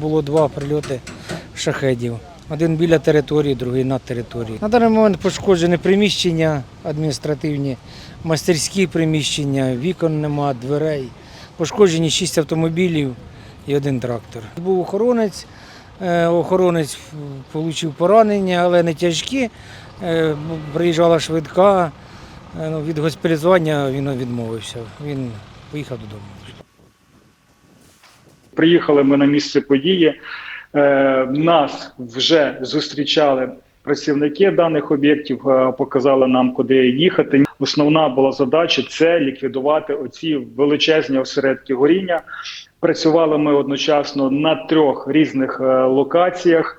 Було два прильоти шахедів. Один біля території, другий над територією. На даний момент пошкоджені приміщення адміністративні, мастерські приміщення, вікон нема, дверей. Пошкоджені шість автомобілів і один трактор. Був охоронець, е, охоронець отримав поранення, але не тяжкі. Е, Приїжджала швидка. Е, ну, Від госпіталізування він відмовився. Він поїхав додому. Приїхали ми на місце події. Е, Нас вже зустрічали працівники даних об'єктів, е, показали нам, куди їхати. Основна була задача це ліквідувати оці величезні осередки горіння. Працювали ми одночасно на трьох різних е, локаціях.